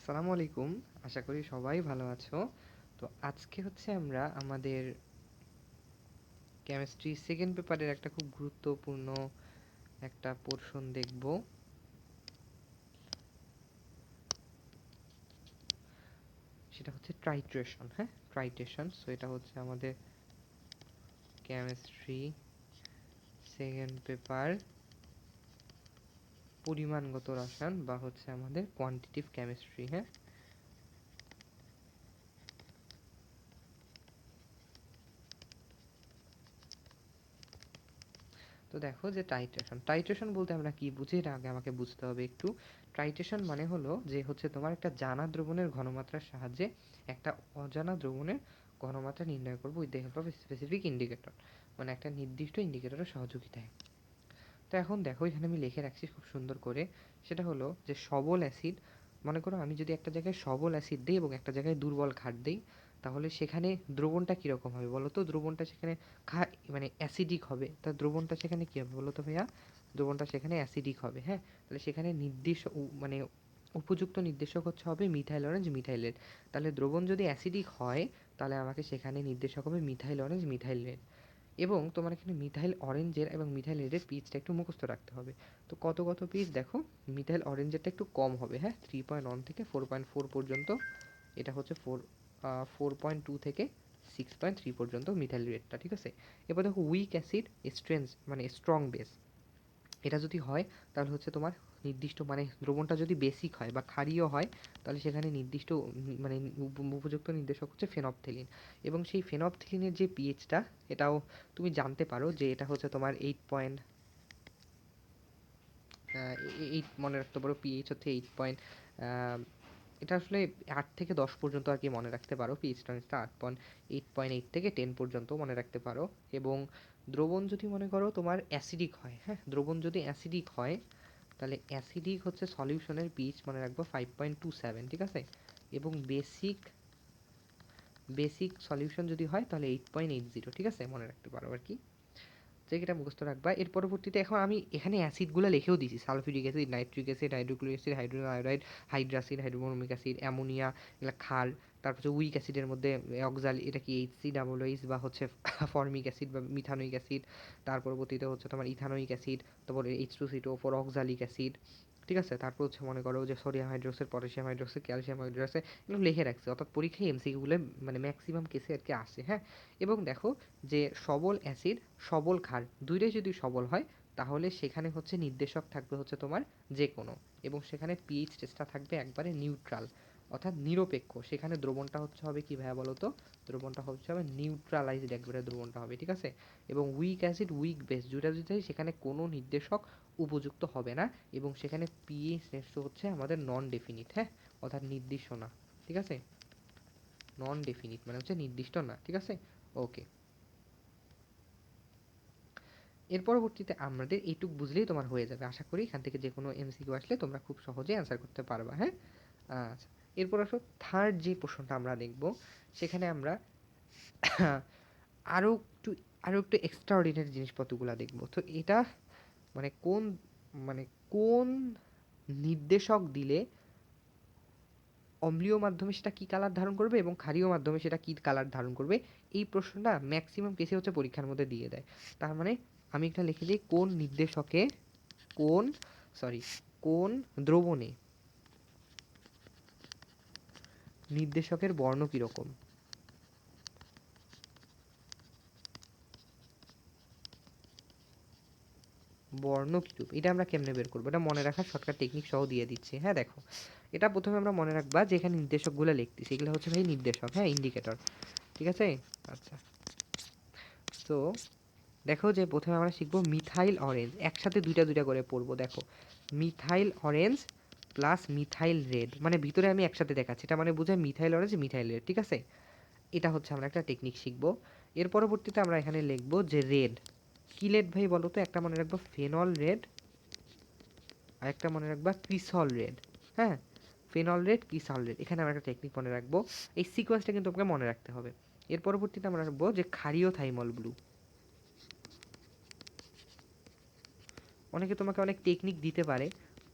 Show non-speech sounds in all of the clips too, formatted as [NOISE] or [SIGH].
আসসালামু আলাইকুম। আশা করি সবাই ভালো আছো। তো আজকে হচ্ছে আমরা আমাদের কেমিস্ট্রি সেকেন্ড পেপারের একটা খুব গুরুত্বপূর্ণ একটা পোর্শন দেখব। সেটা হচ্ছে ট্রাইট্রেশন হ্যাঁ? ট্রাইট্রেশন সো এটা হচ্ছে আমাদের কেমিস্ট্রি সেকেন্ড পেপার পরিমাণগত রসায়ন বা হচ্ছে আমাদের কোয়ান্টিটিভ কেমিস্ট্রি হ্যাঁ? তো দেখো যে টাইট্রেশন টাইট্রেশন বলতে আমরা কি বুঝি? এটা আগে আমাকে বুঝতে হবে একটু। টাইট্রেশন মানে হলো যে হচ্ছে তোমার একটা জানা দ্রবণের ঘনমাত্রার সাহায্যে একটা অজানা দ্রবণের ঘনমাত্রা নির্ণয় করব with the help specific indicator মানে একটা নির্দিষ্ট ইন্ডিকেটরের সহযোগিতায়। তো এখন দেখো, এখানে আমি লিখে রাখছি খুব সুন্দর করে। সেটা হলো যে সবল অ্যাসিড, মনে করো আমি যদি একটা জায়গায় সবল অ্যাসিড দিই এবং একটা জায়গায় দুর্বল ক্ষার দিই, তাহলে সেখানে দ্রবণটা কীরকম হবে বলো তো? দ্রবণটা সেখানে খা মানে অ্যাসিডিক হবে। তা দ্রবণটা সেখানে কী হবে বলো তো ভাইয়া? দ্রবণটা সেখানে অ্যাসিডিক হবে হ্যাঁ? তাহলে সেখানে নির্দিষ্ট মানে উপযুক্ত নির্দেশক হচ্ছে হবে মিথাইল অরেঞ্জ মিথাইল রেড তাহলে দ্রবণ যদি অ্যাসিডিক হয়, তাহলে আমাকে সেখানে নির্দেশক হবে মিথাইল অরেঞ্জ মিথাইল রেড এবং তোমার এখানে মিথাইল অরেঞ্জের এবং মিথাইল রেডের পিচটা একটু মুখস্থ রাখতে হবে। তো কত কত পিচ দেখো মিথাইল অরেঞ্জেরটা একটু কম হবে হ্যাঁ? থ্রি পয়েন্ট ওয়ান থেকে ফোর পয়েন্ট ফোর পর্যন্ত। এটা হচ্ছে ফোর ফোর পয়েন্ট টু থেকে সিক্স পয়েন্ট থ্রি পর্যন্ত মিথাইল রেটটা ঠিক আছে? এবার দেখো উইক অ্যাসিড স্ট্রেন্স মানে স্ট্রং বেস এটা যদি হয়, তাহলে হচ্ছে তোমার নির্দিষ্ট মানে দ্রবণটা যদি বেসিক হয় বা ক্ষারীয় হয়, তাহলে সেখানে নির্দিষ্ট মানে উপযুক্ত নির্দেশক হচ্ছে ফেনপথেলিন এবং সেই ফেনপথেলিনের যে পিএইচটা এটাও তুমি জানতে পারো যে এটা হচ্ছে তোমার এইট পয়েন্ট এইট মনে রাখতে পারো পিএইচ হচ্ছে এইট পয়েন্ট এটা আসলে আট থেকে দশ পর্যন্ত আর কি মনে রাখতে পারো পিএইচ টনিসটা আট পয়েন্ট এইট পয়েন্ট এইট থেকে টেন পর্যন্ত মনে রাখতে পারো এবং দ্রবণ যদি মনে করো তোমার অ্যাসিডিক হয় হ্যাঁ? দ্রবণ যদি অ্যাসিডিক হয়, তাহলে অ্যাসিডিক হচ্ছে সলিউশনের পিচ মনে রাখব ফাইভ পয়েন্ট টু সেভেন ঠিক আছে? এবং বেসিক বেসিক সলিউশন যদি হয়, তাহলে এইট পয়েন্ট এইট জিরো ঠিক আছে? মনে রাখতে পারো আর কি? এটা মুখস্থ রাখবা। এর পরবর্তীতে এখন আমি এখানে অ্যাসিডগুলো লিখেও দিয়েছি। Sulphuric acid nitric acid hydrochloric acid hydroiodide hydracid hydrobromic acid ammonia এগুলো খাল তারপর উইক অ্যাসিডের মধ্যে অক্সাল এটা কি এইচ সি ডাবল এইচ বা হচ্ছে [LAUGHS] ফর্মিক অ্যাসিড বা মিথানোইক অ্যাসিড তার পরবর্তীতে হচ্ছে তোমার ইথানোইক অ্যাসিড তারপরে H two C two four oxalic acid ঠিক আছে? তারপর হচ্ছে মনে করো যে sodium hydroxide potassium hydroxide calcium hydroxide এগুলো লিখে রাখছে। অর্থাৎ পরীক্ষায় এমসিকিউগুলো মানে ম্যাক্সিমাম কেসে আর কি আসে হ্যাঁ? এবং দেখো যে সবল অ্যাসিড সবল ক্ষার দুইটাই যদি সবল হয়, তাহলে সেখানে হচ্ছে নির্দেশক থাকবে হচ্ছে তোমার যে কোনো এবং সেখানে পিএইচ টেস্টটা থাকবে একবারে নিউট্রাল অর্থাৎ নিরপেক্ষ। সেখানে দ্রবণটা হচ্ছে হবে কি ভাইয়া বলো তো দ্রবণটা হচ্ছে হবে নিউট্রালাইজড একবারে দ্রবণটা হবে, ঠিক আছে? এবং উইক অ্যাসিড উইক বেস দুটা যদি সেখানে কোনো নির্দেশক উপযুক্ত হবে না এবং সেখানে পিএইচ টেস্ট হচ্ছে আমাদের নন ডেফিনিট হ্যাঁ? অর্থাৎ নির্দিষ্ট না, ঠিক আছে? নন ডেফিনিট মানে হচ্ছে নির্দিষ্ট না, ঠিক আছে? ওকে এর পরবর্তীতে আমাদের এইটুক বুঝলেই তোমার হয়ে যাবে। আশা করি এখান থেকে যে কোনো এমসিকিউ আসলে তোমরা খুব সহজেই অ্যান্সার করতে পারবা হ্যাঁ? আচ্ছা। এরপর আসো থার্ড যে প্রশ্নটা আমরা দেখব সেখানে আমরা আরও একটু আরও একটু এক্সট্রা অর্ডিনারি জিনিসপত্রগুলো দেখব। তো এটা মানে কোন মানে কোন নির্দেশক দিলে অম্লীয় মাধ্যমে সেটা কী কালার ধারণ করবে এবং ক্ষারীয় মাধ্যমে সেটা কী কালার ধারণ করবে? এই প্রশ্নটা ম্যাক্সিমাম কেসে হচ্ছে পরীক্ষার মধ্যে দিয়ে দেয়। তার মানে আমি একটা লিখে দিই কোন নির্দেশকে, কোন সরি কোন দ্রবণে নির্দেশকের বর্ণ কীরকম? বর্ণ কিরূপ? এটা আমরা কেমনে বের করব? এটা মনে রাখার শর্টকাট টেকনিক সহ দিয়ে দিচ্ছি। হ্যাঁ দেখো। এটা প্রথমে আমরা মনে রাখবা যে এখানে নির্দেশকগুলো লিখতেছি। এগুলো হচ্ছে ভাই নির্দেশক হ্যাঁ ইন্ডিকেটর ঠিক আছে? আচ্ছা। তো দেখো যে প্রথমে আমরা শিখব মিথাইল অরেঞ্জ একসাথে দুইটা দুইটা করে পড়ব, দেখো। Methyl orange plus methyl red মানে ভিতরে আমি একসাথে দেখাচ্ছি। এটা মানে বোঝায় মিথাইল অরেঞ্জ মিথাইল রেড ঠিক আছে? এটা হচ্ছে আমরা একটা টেকনিক শিখব। এর পরবর্তীতে আমরা এখানে লিখব যে রেড কী রেড ভাই বলো তো? একটা মনে রাখব ফেনল রেড আর একটা মনে রাখবা ক্রিসল রেড হ্যাঁ? ফেনল রেড ক্রিসল রেড এখানে আমরা একটা টেকনিক মনে রাখব। এই সিকোয়েন্সটা কিন্তু তোমাকে মনে রাখতে হবে। এর পরবর্তীতে আমরা রাখব যে ক্ষারীয় থাইমল ব্লু অনেকে তোমাকে অনেক টেকনিক দিতে পারে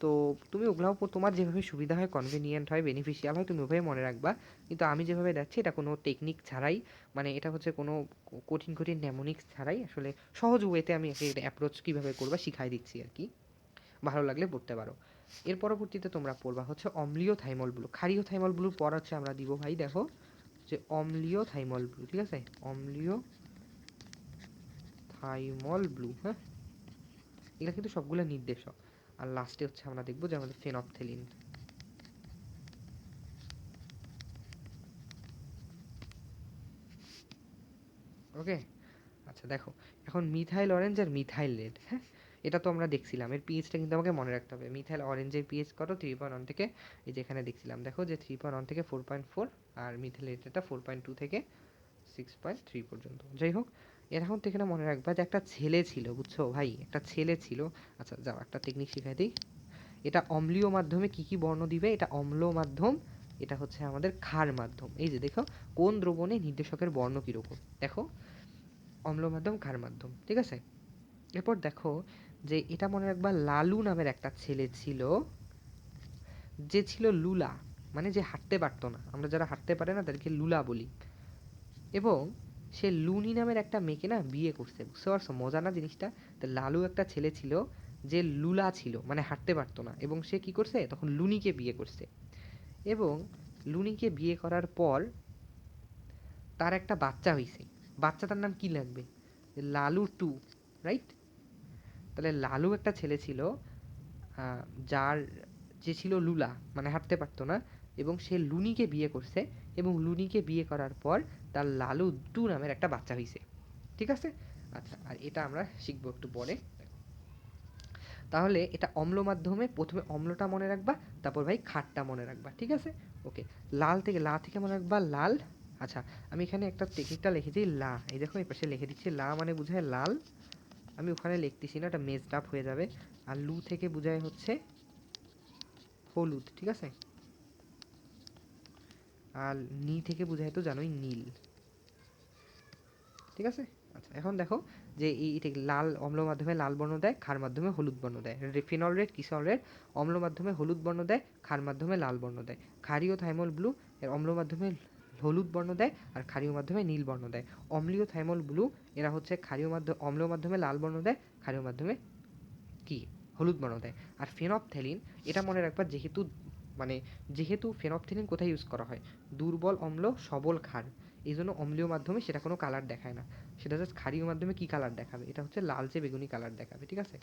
তো তুমি ওগুলো তোমার যেভাবে সুবিধা হয় কনভিনিয়েন্ট হয় বেনিফিশিয়াল হয়, তুমি ওভাবে মনে রাখবা। কিন্তু আমি যেভাবে যাচ্ছি, এটা কোনো টেকনিক ছাড়াই মানে এটা হচ্ছে কোনো কঠিন কঠিন নেমোনিক্স ছাড়াই আসলে সহজ ওয়েতে আমি একে অ্যাপ্রোচ কীভাবে করবা শিখাই দিচ্ছি আর কি। ভালো লাগলে পড়তে পারো। এর পরবর্তীতে তোমরা পড়বা হচ্ছে অম্লীয় থাইমল ব্লু ক্ষারীয় থাইমল ব্লুর পর হচ্ছে আমরা দিব ভাই, দেখো যে অম্লীয় থাইমল ব্লু ঠিক আছে? অম্লীয় থাইমল ব্লু হ্যাঁ? এগুলো কিন্তু সবগুলো নির্দেশক। আর লাস্টে হচ্ছে আমরা দেখব যে আমাদের ফেনপথেলিন ওকে আচ্ছা দেখো, এখন মিথাইল অরেঞ্জ আর মিথাইল রেড হ্যাঁ? এটা তো আমরা দেখছিলাম, এর পিএইচটা কিন্তু আমাকে মনে রাখতে হবে। মিথাইল অরেঞ্জের পিএইচ কত? থ্রি পয়েন্ট ওয়ান থেকে, এই যে এখানে দেখছিলাম, দেখো যে থ্রি পয়েন্ট ওয়ান থেকে ফোর পয়েন্ট ফোর আর মিথাইল রেডটা ফোর পয়েন্ট টু থেকে সিক্স পয়েন্ট থ্রি পর্যন্ত। যাই হোক এখন তো এখানে মনে রাখবা যে একটা ছেলে ছিল, বুঝছ ভাই? একটা ছেলে ছিল। আচ্ছা যাও, একটা টেকনিক শিখাই দিই। এটা অম্লীয় মাধ্যমে কি কি বর্ণ দিবে? এটা অম্ল মাধ্যম, এটা হচ্ছে আমাদের ক্ষার মাধ্যম। এই যে দেখো, কোন দ্রবণে নির্দেশকের বর্ণ কীরকম? দেখো, অম্ল মাধ্যম, ক্ষার মাধ্যম, ঠিক আছে? এরপর দেখো যে এটা মনে রাখবা লালু নামের একটা ছেলে ছিল, যে ছিল লুলা মানে যে হাঁটতে পারতো না। আমরা যারা হাঁটতে পারে না, তাদেরকে লুলা বলি। এবং সে লুনি নামের একটা মেয়েকে না বিয়ে করছে, বুঝতে পারছ? মজা না জিনিসটা? তো লালু একটা ছেলে ছিল যে লুলা ছিল মানে হাঁটতে পারতো না। এবং সে কি করছে? তখন লুনিকে বিয়ে করছে। এবং লুনিকে বিয়ে করার পর তার একটা বাচ্চা হয়েছে বাচ্চাটার নাম কি লাগবে? লালু টু রাইট তাহলে লালু একটা ছেলে ছিল যার যে ছিল লুলা মানে হাঁটতে পারতো না। এবং সে লুনিকে বিয়ে করছে এবং লুনিকে বিয়ে করার পর তার লালু টু নামের একটা বাচ্চা হয়েছে ঠিক আছে? আচ্ছা আর এটা আমরা শিখব একটু পরে। তাহলে এটা অম্ল মাধ্যমে প্রথমে অম্লটা মনে রাখবা, তারপর ভাই খাটটা মনে রাখবা, ঠিক আছে? ওকে, লাল থেকে লা থেকে মনে রাখবা, লাল। আচ্ছা আমি এখানে একটা টেকনিকটা লিখে দিই, লা। এই দেখো, এই পাশে লিখে দিচ্ছি, লা মানে বোঝায় লাল। আমি ওখানে লিখতেছি না এটা মেজড আপ হয়ে যাবে। আর লু থেকে বোঝায় হচ্ছে হলুদ, ঠিক আছে? আর নি থেকে বোঝায় তো জানোই নীল। ঠিক আছে? আচ্ছা এখন দেখো যে এই লাল অম্ল মাধ্যমে লাল বর্ণ দেয়, ক্ষার মাধ্যমে হলুদ বর্ণ দেয়। ফিনল রেড, কিসল রেড, অম্ল মাধ্যমে হলুদ বর্ণ দেয়, ক্ষার মাধ্যমে লাল বর্ণ দেয়। ক্ষারীয় থাইমল ব্লু এর অম্ল মাধ্যমে হলুদ বর্ণ দেয় আর ক্ষারীয় মাধ্যমে নীল বর্ণ দেয়। অম্লীয় থাইমল ব্লু এরা হচ্ছে ক্ষারীয় মাধ্যমে অম্ল মাধ্যমে লাল বর্ণ দেয়, ক্ষারীয় মাধ্যমে কি? হলুদ বর্ণ দেয়। আর ফেনপথেলিন, এটা মনে রাখবা যেহেতু মানে যেহেতু ফেনপথেলিন কোথায় ইউজ করা হয়? দুর্বল অম্ল, সবল ক্ষার। এই জন্য অম্লীয় মাধ্যমে সেটা কোনো কালার দেখায় না। সেটা জাস্ট ক্ষারীয় মাধ্যমে কি কালার দেখাবে? এটা হচ্ছে লালচে বেগুনি কালার দেখাবে, ঠিক আছে?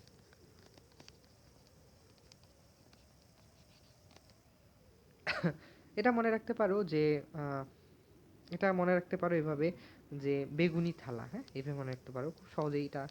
এটা মনে রাখতে পারো যে এটা মনে রাখতে পারো এভাবে যে বেগুনি থালা হ্যাঁ? এভাবে মনে রাখতে পারো। খুব সহজেই এটা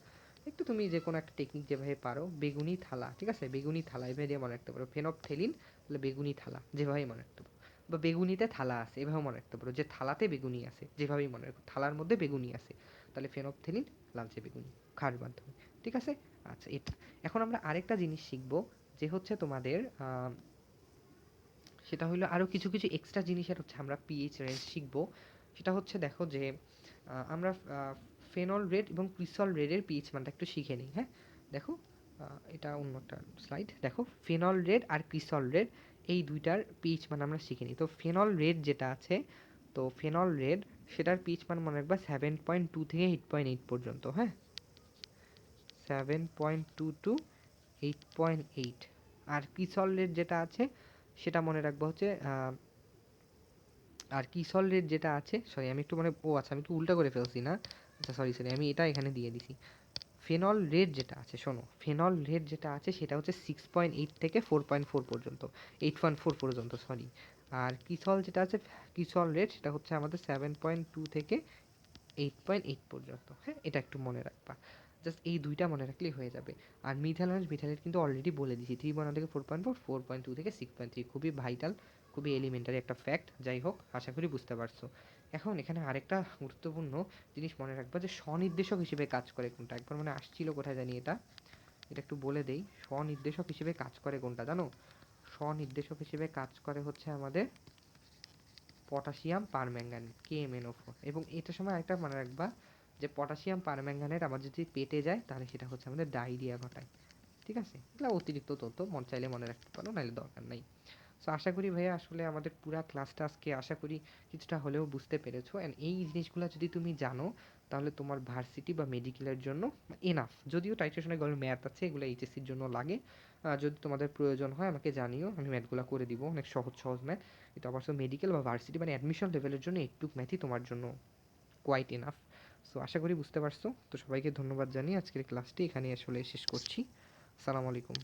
একটু তুমি যে কোনো একটা টেকনিক যেভাবে পারো, বেগুনি থালা, ঠিক আছে? বেগুনি থালা এভাবে দিয়ে মনে রাখতে পারো। ফেনপথেলিন তাহলে বেগুনি থালা, যেভাবেই মনে রাখতে পারো। বা বেগুনিতে থালা আছে এভাবে মনে রাখতে পারো। যে থালাতে বেগুনি আছে, যেভাবেই মনে রাখো। থালার মধ্যে বেগুনি আছে, তাহলে ফেনপথেলিন লালচে বেগুনি খাওয়ার মাধ্যমে, ঠিক আছে? আচ্ছা এটা। এখন আমরা আরেকটা জিনিস শিখব, যে হচ্ছে তোমাদের সেটা হলো আরও কিছু কিছু এক্সট্রা জিনিসের হচ্ছে আমরা পিএইচ রেঞ্জ শিখব। সেটা হচ্ছে দেখো যে আমরা ফেনল রেড এবং ক্রিসল রেডের পিএইচ মানটা একটু শিখে নিই হ্যাঁ? দেখো এটা অন্য একটা স্লাইড দেখো ফেনল রেড আর ক্রিসল রেড এই দুইটার পিএইচ মান আমরা শিখে নিই। তো ফেনল রেড যেটা আছে, তো ফেনল রেড সেটার পিএইচ মান মনে রাখবা সেভেন পয়েন্ট টু থেকে এইট পয়েন্ট এইট পর্যন্ত হ্যাঁ? Seven point two two eight point eight আর কিসল রেট যেটা আছে, সেটা মনে রাখব হচ্ছে আর কিসল রেট যেটা আছে সরি আমি একটু মানে ও আচ্ছা আমি একটু উল্টা করে ফেলছি না। আচ্ছা সরি সরি আমি এটা এখানে দিয়ে দিছি। ফেনল রেট যেটা আছে, শোনো, ফেনল রেট যেটা আছে, সেটা হচ্ছে সিক্স পয়েন্ট এইট থেকে ফোর পয়েন্ট ফোর পর্যন্ত এইট পয়েন্ট ফোর পর্যন্ত সরি আর কিসল যেটা আছে, কিসল রেট, সেটা হচ্ছে আমাদের সেভেন পয়েন্ট টু থেকে এইট পয়েন্ট এইট পর্যন্ত হ্যাঁ এটা একটু মনে রাখবা। জাস্ট এই দুইটা মনে রাখলেই হয়ে যাবে। আর মিথাইল মিথাইলেট কিন্তু অলরেডি বলে দিয়েছি থ্রি পয়েন্ট থেকে four point four four point two থেকে সিক্স পয়েন্ট থ্রি খুবই ভাইটাল খুবই এলিমেন্টারি একটা ফ্যাক্ট যাই হোক, আশা করি বুঝতে পারছ। এখন এখানে আরেকটা গুরুত্বপূর্ণ জিনিস মনে রাখবা যে স্বনির্দেশক হিসেবে কাজ করে কোনটা। একবার মানে আসছিল কোথায় জানি এটা। এটা একটু বলে দেই। স্বনির্দেশক হিসেবে কাজ করে কোনটা জানো? স্বনির্দেশক হিসেবে কাজ করে হচ্ছে আমাদের পটাশিয়াম পারম্যাঙ্গানেট কেএমএনও ফোর এবং এটার সময় আরেকটা মনে রাখবা যে পটাশিয়াম পারম্যাঙ্গানেট আমার যদি পেটে যায়, তাহলে সেটা হচ্ছে আমাদের ডায়রিয়া ঘটায়। ঠিক আছে? এগুলো অতিরিক্ত তথ্য, মন চাইলে মনে রাখতে পারো, নাহলে দরকার নাই। সো আশা করি ভাইয়া আসলে আমাদের পুরা ক্লাসটা আজকে আশা করি কিছুটা হলেও বুঝতে পেরেছ। অ্যান্ড এই জিনিসগুলো যদি তুমি জানো, তাহলে তোমার ভার্সিটি বা মেডিকেলের জন্য এনাফ যদিও টাইট্রেশনের গল্প ম্যাথ আছে, এগুলো এইচএসসির জন্য লাগে। যদি তোমাদের প্রয়োজন হয়, আমাকে জানিও, আমি ম্যাথগুলো করে দিব, অনেক সহজ সহজ ম্যাথ এটা অবশ্য মেডিকেল বা ভার্সিটি মানে অ্যাডমিশন লেভেলের জন্য একটু ম্যাথই তোমার জন্য কোয়াইট এনাফ সো আশা করি বুঝতে পারছ। তো সবাইকে ধন্যবাদ জানিয়ে আজকের ক্লাসটি এখানে আসলে শেষ করছি। সালাম আলাইকুম।